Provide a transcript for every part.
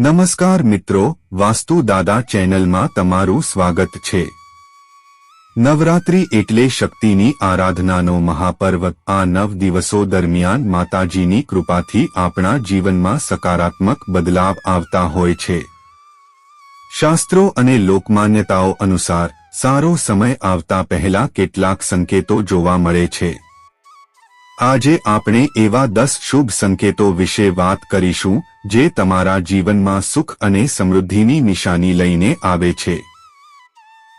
નમસ્કાર મિત્રો, વાસ્તુ દાદા ચેનલમાં તમારું સ્વાગત છે. નવરાત્રિ એટલે શક્તિની આરાધનાનો મહાપર્વ. આ નવ દિવસો દરમિયાન માતાજીની કૃપાથી આપણા જીવનમાં સકારાત્મક બદલાવ આવતા હોય છે. શાસ્ત્રો અને લોકમાન્યતાઓ અનુસાર, સારો સમય આવતા પહેલા કેટલાક સંકેતો જોવા મળે છે. આજે આપણે એવા દસ શુભ સંકેતો વિશે વાત કરીશું, જે તમારા જીવનમાં સુખ અને સમૃદ્ધિની નિશાની લઈને આવે છે.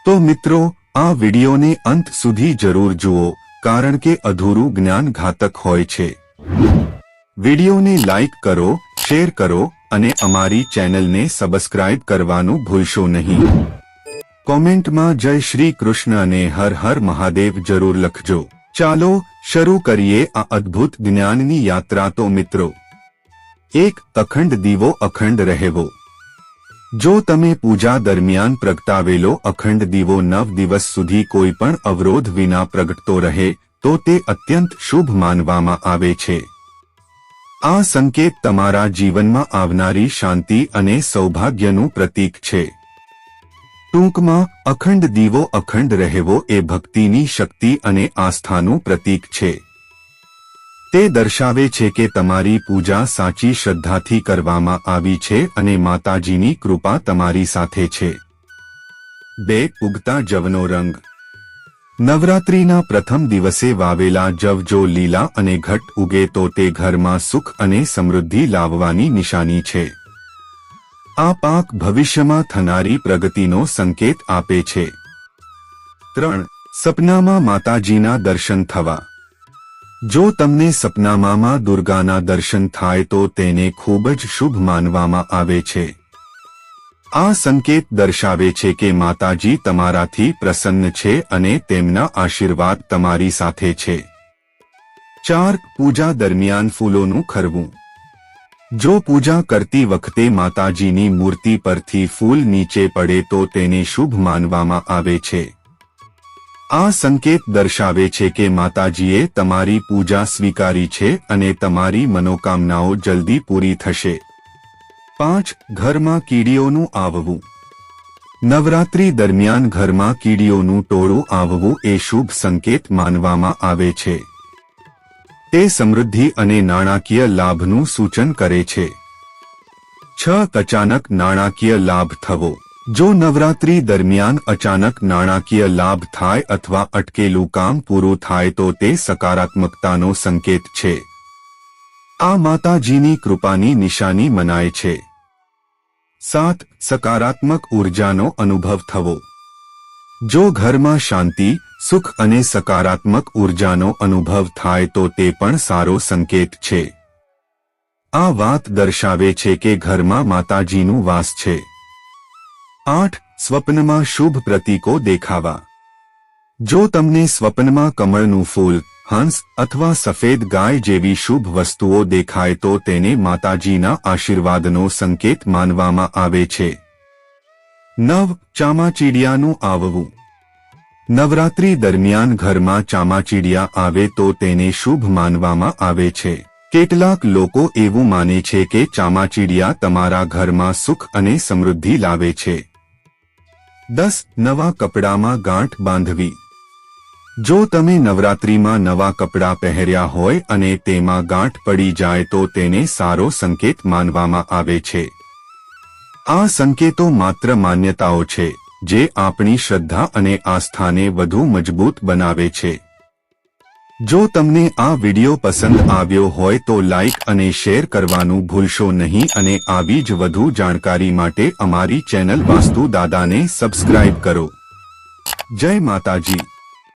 તો મિત્રો, આ વિડીયોને અંત સુધી જરૂર જુઓ, કારણ કે અધૂરું જ્ઞાન ઘાતક હોય છે. વિડીયોને લાઇક કરો, શેર કરો, અને અમારી ચેનલને સબસ્ક્રાઇબ કરવાનું ભૂલશો નહીં. કોમેન્ટમાં જય શ્રી કૃષ્ણ અને હર હર મહાદેવ જરૂર લખજો. ચાલો શરૂ કરીએ આ અદ્ભુત જ્ઞાનની યાત્રા તો મિત્રો. એક અખંડ દીવો અખંડ રહેવો. જો તમે પૂજા દરમિયાન પ્રગટાવેલો અખંડ દીવો નવ દિવસ સુધી કોઈ પણ અવરોધ વિના પ્રગટતો રહે, તો તે અત્યંત શુભ માનવામાં આવે છે. આ સંકેત તમારા જીવનમાં આવનારી શાંતિ અને સૌભાગ્યનું પ્રતીક છે. ટૂંકમાં, અખંડ દીવો અખંડ રહેવો એ ભક્તિની શક્તિ અને આસ્થાનું પ્રતીક છે. તે દર્શાવે છે કે તમારી પૂજા સાચી શ્રદ્ધાથી કરવામાં આવી છે અને માતાજીની કૃપા તમારી સાથે છે. બે, ઉગતા જવનો રંગ. નવરાત્રિના પ્રથમ દિવસે વાવેલા જવ જો લીલા અને ઘટ ઉગે તો તે ઘરમાં સુખ અને સમૃદ્ધિ લાવવાની નિશાની છે. આ પાક ભવિષ્યમાં થનારી પ્રગતિનો સંકેત આપે છે. ત્રણ, સપનામાં માતાજીના દર્શન થવા. જો તમને સપનામાં દુર્ગાના દર્શન થાય તો તેને ખૂબ જ શુભ માનવામાં આવે છે. આ સંકેત દર્શાવે છે કે માતાજી તમારાથી પ્રસન્ન છે અને તેમના આશીર્વાદ તમારી સાથે છે. ચાર, પૂજા દરમિયાન ફૂલોનું ખરવું. જો પૂજા કરતી વખતે માતાજીની મૂર્તિ પરથી ફૂલ નીચે પડે તો તેને શુભ માનવામાં આવે છે. આ સંકેત દર્શાવે છે કે માતાજીએ તમારી પૂજા સ્વીકારી છે અને તમારી મનોકામનાઓ જલ્દી પૂરી થશે. પાંચ, ઘરમાં કીડીઓનું આવવું. નવરાત્રી દરમિયાન ઘરમાં કીડીઓનું ટોળું આવવું એ શુભ સંકેત માનવામાં આવે છે. તે સમૃદ્ધિ અને નાણાકીય લાભનું સૂચન કરે છે. છ, અચાનક નાણાકીય લાભ થવો. જો નવરાત્રી દરમિયાન અચાનક નાણાકીય લાભ થાય અથવા અટકેલું કામ પૂરું થાય તો તે સકારાત્મકતાનો સંકેત છે. આ માતાજીની કૃપાની નિશાની મનાય છે. સાત, સકારાત્મક ઉર્જાનો અનુભવ થવો. જો ઘરમાં શાંતિ, સુખ અને સકારાત્મક ઉર્જાનો અનુભવ થાય તો તે પણ સારો સંકેત છે. આ વાત દર્શાવે છે કે ઘરમાં માતાજીનું વાસ છે. આઠ, સ્વપ્નમાં શુભ પ્રતીકો દેખાવા. જો તમને સ્વપ્નમાં કમળનું ફૂલ, હંસ અથવા સફેદ ગાય જેવી શુભ વસ્તુઓ દેખાય તો તેને માતાજીના આશીર્વાદનો સંકેત માનવામાં આવે છે. નવ ચામાચીડિયાનું આવવું. નવરાત્રી દરમિયાન ઘરમાં ચામાચીડિયા આવે તો તેને શુભ માનવામાં આવે છે. કેટલાક લોકો એવું માને છે કે ચામાચીડિયા તમારા ઘરમાં સુખ અને સમૃદ્ધિ લાવે છે. દસ, નવા કપડામાં ગાંઠ બાંધવી. જો તમે નવરાત્રીમાં નવા કપડાં પહેર્યા હોય અને તેમાં ગાંઠ પડી જાય તો તેને સારો સંકેત માનવામાં આવે છે. આ સંકેતો માત્ર માન્યતાઓ છે, જે આપણી શ્રદ્ધા અને આસ્થાને વધુ મજબૂત બનાવે છે. જો તમને આ વિડિયો પસંદ આવ્યો હોય તો લાઇક અને શેર કરવાનું ભૂલશો નહીં અને આવી જ વધુ જાણકારી માટે અમારી ચેનલ વાસ્તુ દાદાને સબસ્ક્રાઇબ કરો. જય માતાજી.